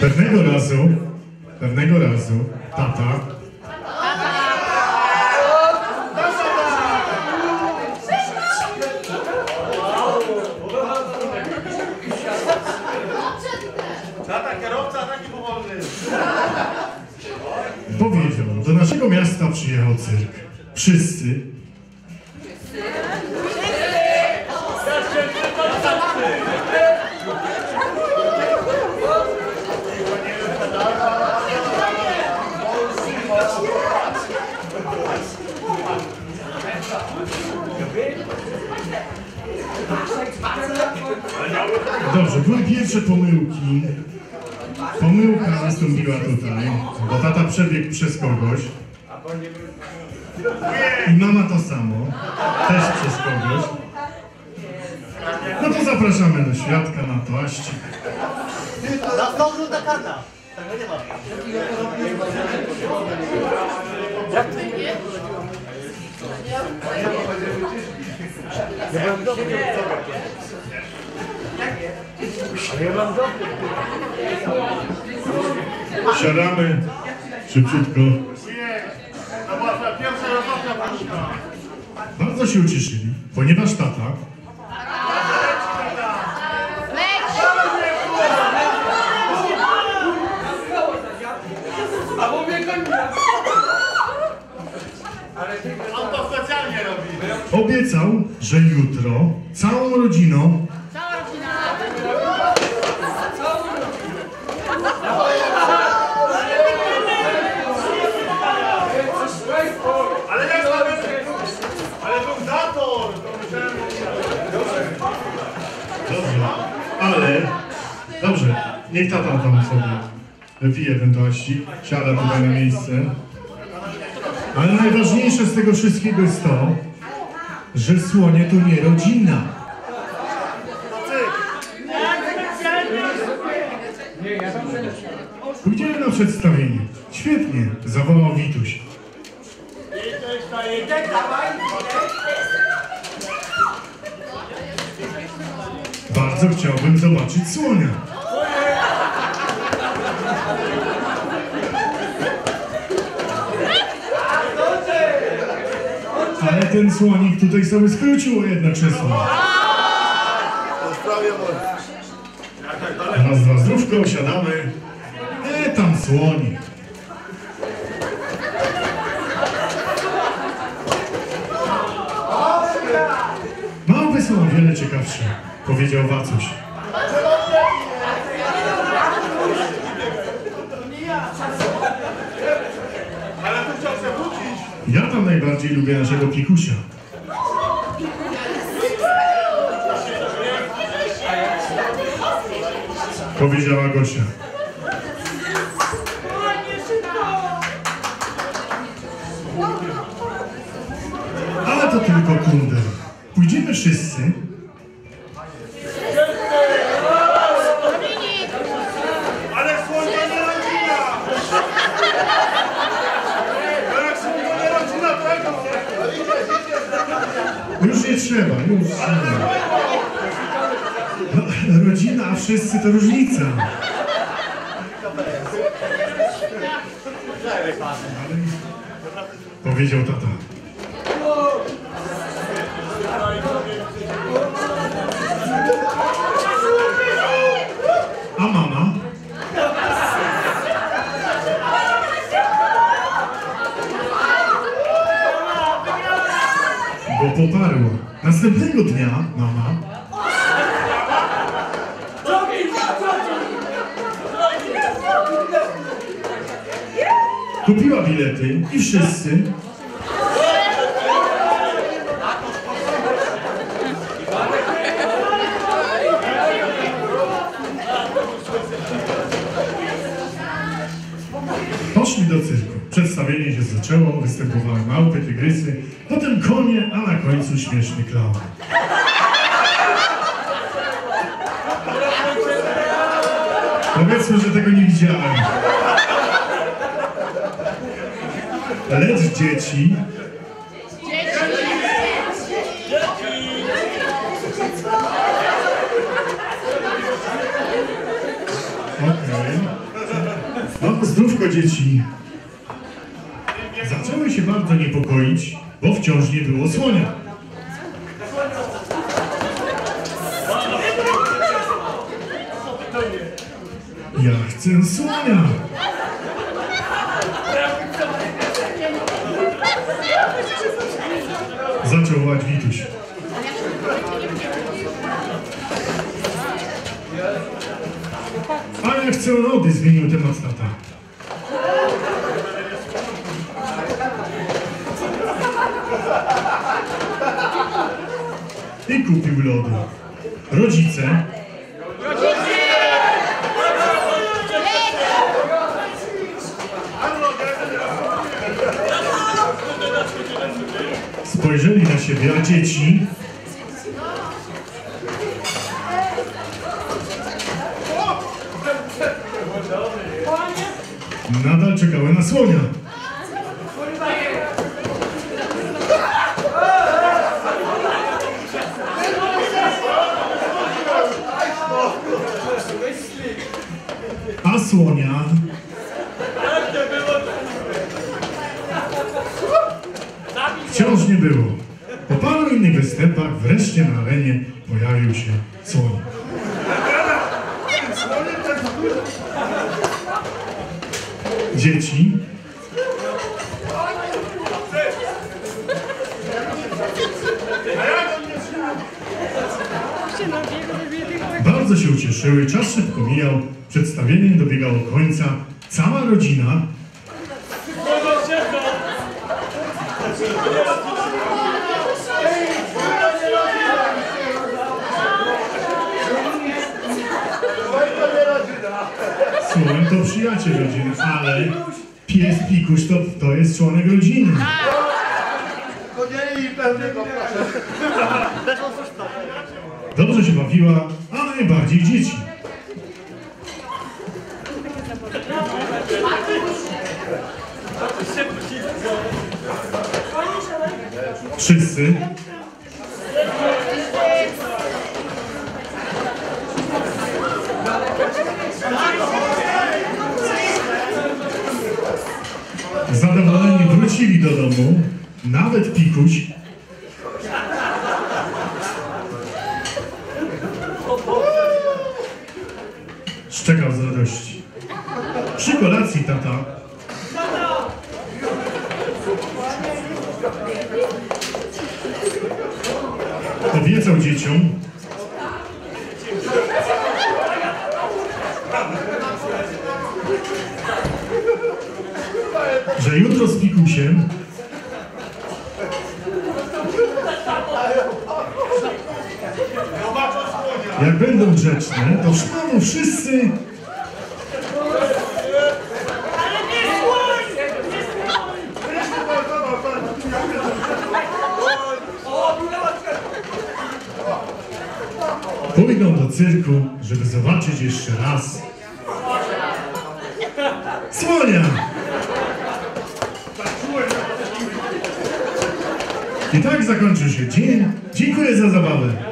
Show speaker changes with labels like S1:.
S1: Pewnego razu, pewnego razu tata
S2: Tata kierowca taki powolny.
S1: powiedział, do naszego miasta przyjechał cyrk. Wszyscy. Pierwsze pomyłki. Pomyłka nastąpiła tutaj, bo tata przebiegł przez kogoś. I mama to samo, też przez kogoś. No to zapraszamy do świadka na toaścik.
S2: Nastąpił ta karta. Tego nie ma.
S1: Siadamy szybciutko.
S2: To była twoja rozmowna panika.
S1: Bardzo się ucieszyli, ponieważ tata obiecał, że jutro całą rodziną
S2: Ale jak nawet... Ale był zator. To myślałem,
S1: Dobrze, ale dobrze, niech tata tam sobie wypije ten tościk, siada tutaj na miejsce. Ale najważniejsze z tego wszystkiego jest to, że słonie to nie rodzina. Pójdziemy na przedstawienie. Świetnie, zawołał Wituś. Bardzo zobaczyć słonia. Ale ten słonik tutaj sobie skrócił o jedno krzesło. Raz, dwa, zdrówko, siadamy. E, tam słonik. Małpy są o wiele ciekawsze, powiedział Wacuś.
S2: Ale tu chciał się wrócić.
S1: Ja tam najbardziej lubię naszego pikusia. Powiedziała Gosia. Ale to tylko kunder. Pójdziemy wszyscy.
S2: Ale słońce nie rodzina. No jak sobie nie rodzina, to jak
S1: Już nie trzeba, już. No, rodzina, a wszyscy to różnica. Powiedział tata. Bo poparła. Następnego dnia mama kupiła bilety i wszyscy Poszli do cyrku. Przedstawienie się zaczęło, występowały małpy, tygrysy, potem konie, a na końcu śmieszny klaun. Powiedzmy, że tego nie widziałem. Lecz dzieci Okej. No, zdrówko dzieci. Bardzo niepokoić, bo wciąż nie było słonia. Ja chcę słonia. Zaczął wołać Wituś. A ja chcę lody, zmienił temat tata. I kupił lody. Rodzice spojrzeli na siebie, a dzieci nadal czekały na słonia. A słonia wciąż nie było. Po paru innych występach wreszcie na arenie pojawił się słoń. Dzieci bardzo się ucieszyły, czas szybko mijał, przedstawienie dobiegało końca, cała rodzina. Słoń to przyjaciel rodziny, ale pies Pikuś to, to jest członek rodziny. Dobrze się bawiła, a najbardziej dzieci. Wszyscy zadowoleni wrócili do domu, nawet Pikuś szczekał z radości. Przy kolacji tata obiecał dzieciom, że jutro z Pikusiem
S2: Zobaczą słonia.
S1: Jak będą grzeczne, to szmanu wszyscy pójdą do cyrku, żeby zobaczyć jeszcze raz słonia. I tak zakończył się dzień. Dziękuję za zabawę.